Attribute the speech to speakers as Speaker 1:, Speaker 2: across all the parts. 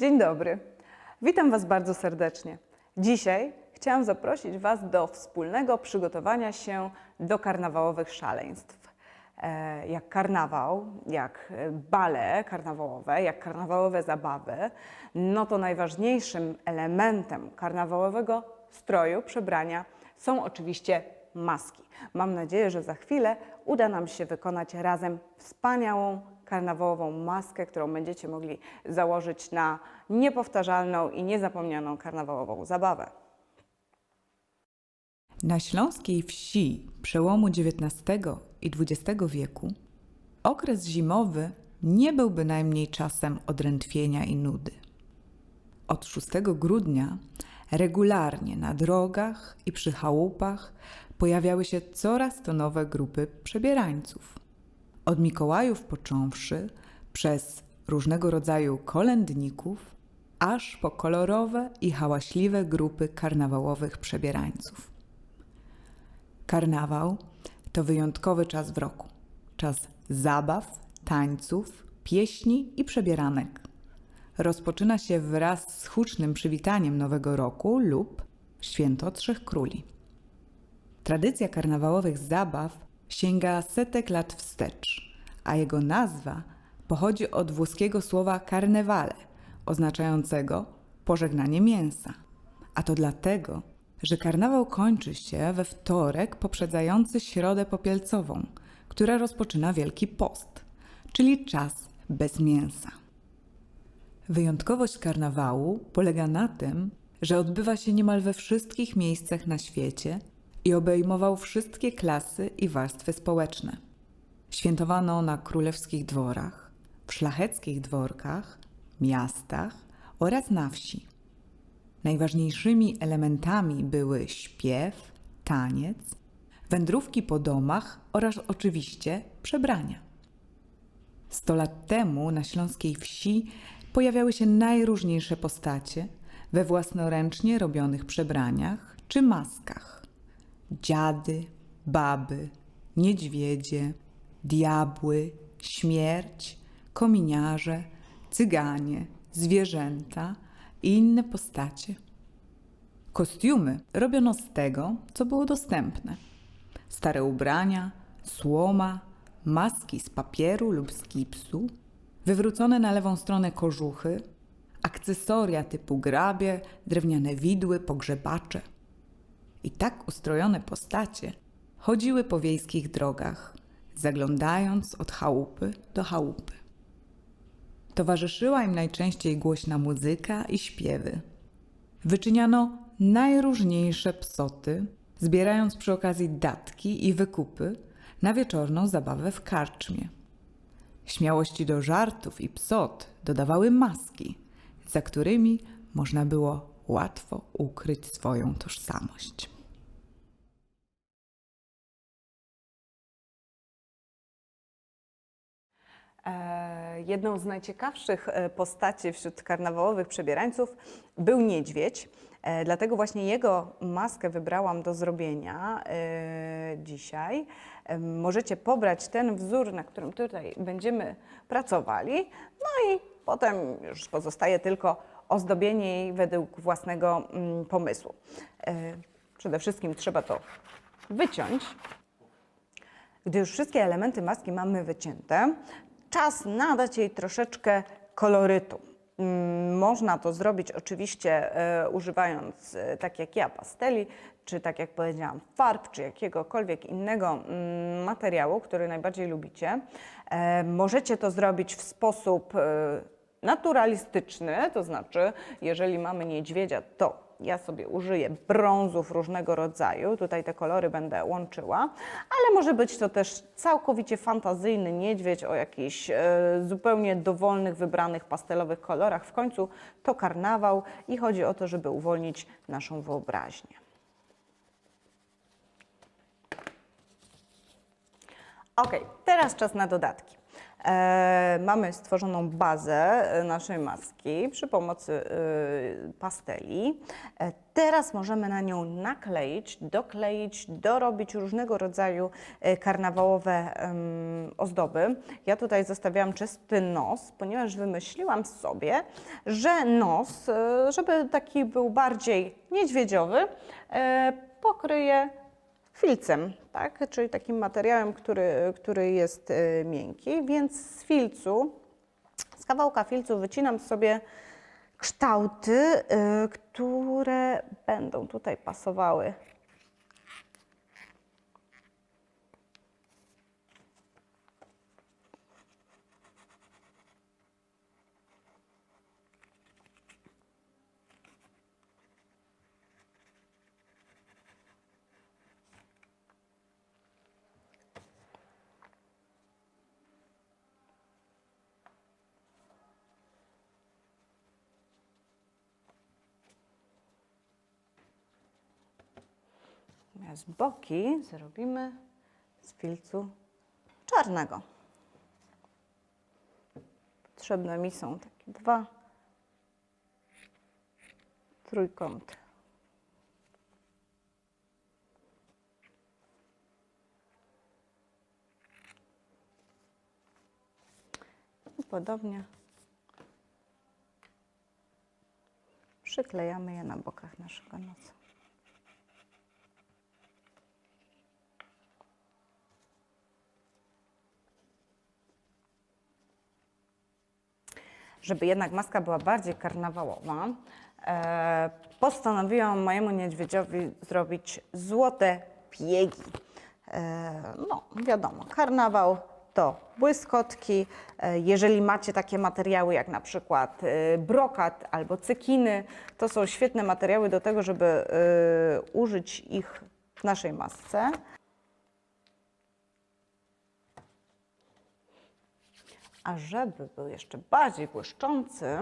Speaker 1: Dzień dobry. Witam Was bardzo serdecznie. Dzisiaj chciałam zaprosić Was do wspólnego przygotowania się do karnawałowych szaleństw. E, Jak karnawał, jak e, bale karnawałowe, jak karnawałowe zabawy, no to najważniejszym elementem karnawałowego stroju, przebrania są oczywiście maski. Mam nadzieję, że za chwilę uda nam się wykonać razem wspaniałą karnawałową maskę, którą będziecie mogli założyć na niepowtarzalną i niezapomnianą karnawałową zabawę.
Speaker 2: Na śląskiej wsi przełomu XIX i XX wieku okres zimowy nie był bynajmniej czasem odrętwienia i nudy. Od 6 grudnia regularnie na drogach i przy chałupach pojawiały się coraz to nowe grupy przebierańców. Od Mikołajów począwszy, przez różnego rodzaju kolędników, aż po kolorowe i hałaśliwe grupy karnawałowych przebierańców. Karnawał to wyjątkowy czas w roku. Czas zabaw, tańców, pieśni i przebieranek. Rozpoczyna się wraz z hucznym przywitaniem Nowego Roku lub Święto Trzech Króli. Tradycja karnawałowych zabaw sięga setek lat wstecz, a jego nazwa pochodzi od włoskiego słowa carnevale, oznaczającego pożegnanie mięsa. A to dlatego, że karnawał kończy się we wtorek poprzedzający środę popielcową, która rozpoczyna Wielki Post, czyli czas bez mięsa. Wyjątkowość karnawału polega na tym, że odbywa się niemal we wszystkich miejscach na świecie i obejmował wszystkie klasy i warstwy społeczne. Świętowano na królewskich dworach, w szlacheckich dworkach, miastach oraz na wsi. Najważniejszymi elementami były śpiew, taniec, wędrówki po domach oraz oczywiście przebrania. Sto lat temu na śląskiej wsi pojawiały się najróżniejsze postacie we własnoręcznie robionych przebraniach czy maskach. Dziady, baby, niedźwiedzie, diabły, śmierć, kominiarze, cyganie, zwierzęta i inne postacie. Kostiumy robiono z tego, co było dostępne. Stare ubrania, słoma, maski z papieru lub z gipsu, wywrócone na lewą stronę kożuchy, akcesoria typu grabie, drewniane widły, pogrzebacze. I tak ustrojone postacie chodziły po wiejskich drogach, zaglądając od chałupy do chałupy. Towarzyszyła im najczęściej głośna muzyka i śpiewy. Wyczyniano najróżniejsze psoty, zbierając przy okazji datki i wykupy na wieczorną zabawę w karczmie. Śmiałości do żartów i psot dodawały maski, za którymi można było łatwo ukryć swoją tożsamość.
Speaker 1: E, Jedną z najciekawszych e, postaci wśród karnawałowych przebierańców był niedźwiedź. E, Dlatego właśnie jego maskę wybrałam do zrobienia dzisiaj. Możecie pobrać ten wzór, na którym tutaj będziemy pracowali. No i potem już pozostaje tylko ozdobienie jej według własnego mm, pomysłu. E, Przede wszystkim trzeba to wyciąć. Gdy już wszystkie elementy maski mamy wycięte, czas nadać jej troszeczkę kolorytu. Mm, Można to zrobić oczywiście e, używając, e, tak jak ja, pasteli, czy tak jak powiedziałam, farb, czy jakiegokolwiek innego mm, materiału, który najbardziej lubicie. Możecie to zrobić w sposób naturalistyczny, to znaczy, jeżeli mamy niedźwiedzia, to ja sobie użyję brązów różnego rodzaju, tutaj te kolory będę łączyła, ale może być to też całkowicie fantazyjny niedźwiedź o jakichś e, zupełnie dowolnych, wybranych pastelowych kolorach. W końcu to karnawał i chodzi o to, żeby uwolnić naszą wyobraźnię. Ok, teraz czas na dodatki. E, mamy stworzoną bazę e, naszej maski przy pomocy e, pasteli. Teraz możemy na nią nakleić, dokleić, dorobić różnego rodzaju karnawałowe ozdoby. Ja tutaj zostawiałam czysty nos, ponieważ wymyśliłam sobie, że nos, żeby taki był bardziej niedźwiedziowy, e, pokryję filcem, tak? czyli takim materiałem, który, który jest e, miękki, więc z filcu, z kawałka filcu wycinam sobie kształty, y, które będą tutaj pasowały. Natomiast boki zrobimy z filcu czarnego. Potrzebne mi są takie dwa trójkąty. I podobnie przyklejamy je na bokach naszego nosa. Żeby jednak maska była bardziej karnawałowa, e, postanowiłam mojemu niedźwiedziowi zrobić złote piegi. E, no, wiadomo, karnawał to błyskotki. E, jeżeli macie takie materiały jak na przykład brokat albo cekiny, to są świetne materiały do tego, żeby użyć ich w naszej masce. A żeby był jeszcze bardziej błyszczący,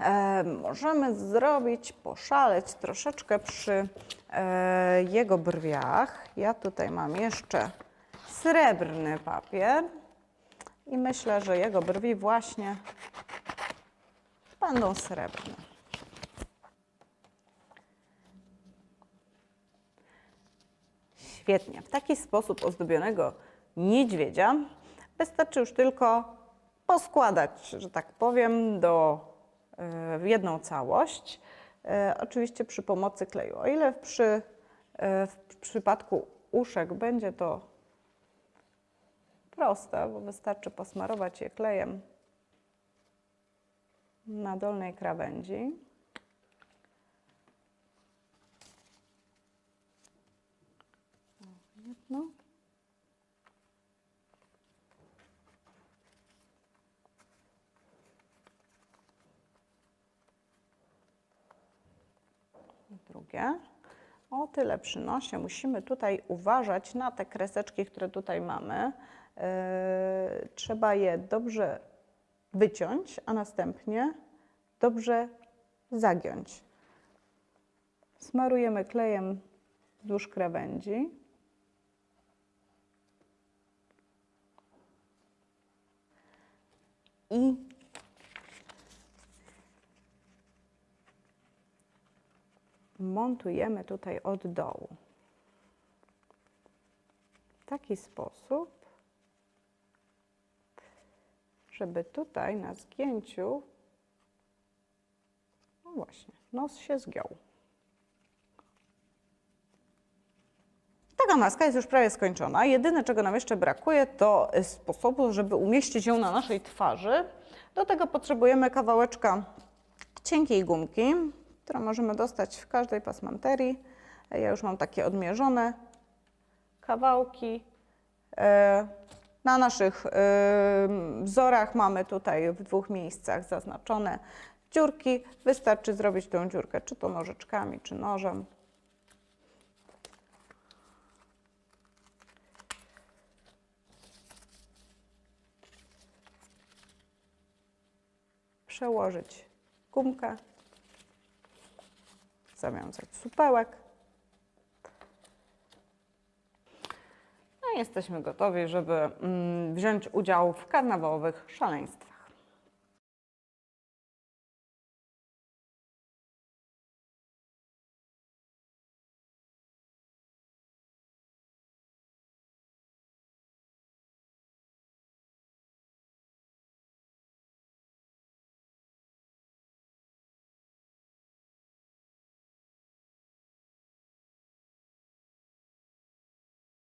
Speaker 1: e, możemy zrobić, poszaleć troszeczkę przy e, jego brwiach. Ja tutaj mam jeszcze srebrny papier i myślę, że jego brwi właśnie będą srebrne. Świetnie. W taki sposób ozdobionego niedźwiedzia wystarczy już tylko poskładać, że tak powiem, do, e, w jedną całość. E, Oczywiście przy pomocy kleju. O ile przy, e, w przypadku uszek będzie to proste, bo wystarczy posmarować je klejem na dolnej krawędzi. Drugie. O tyle przy nosie musimy tutaj uważać na te kreseczki, które tutaj mamy. Yy, trzeba je dobrze wyciąć, a następnie dobrze zagiąć. Smarujemy klejem wzdłuż krawędzi. I montujemy tutaj od dołu. W taki sposób, żeby tutaj na zgięciu, no właśnie, nos się zgiął. Taka maska jest już prawie skończona. Jedyne, czego nam jeszcze brakuje, to sposobu, żeby umieścić ją na naszej twarzy. Do tego potrzebujemy kawałeczka cienkiej gumki, którą możemy dostać w każdej pasmanterii. Ja już mam takie odmierzone kawałki. E, Na naszych e, wzorach mamy tutaj w dwóch miejscach zaznaczone dziurki. Wystarczy zrobić tą dziurkę, czy to nożyczkami, czy nożem. Przełożyć gumkę zawiązać supełek. No i jesteśmy gotowi, żeby mm, wziąć udział w karnawałowych szaleństwach.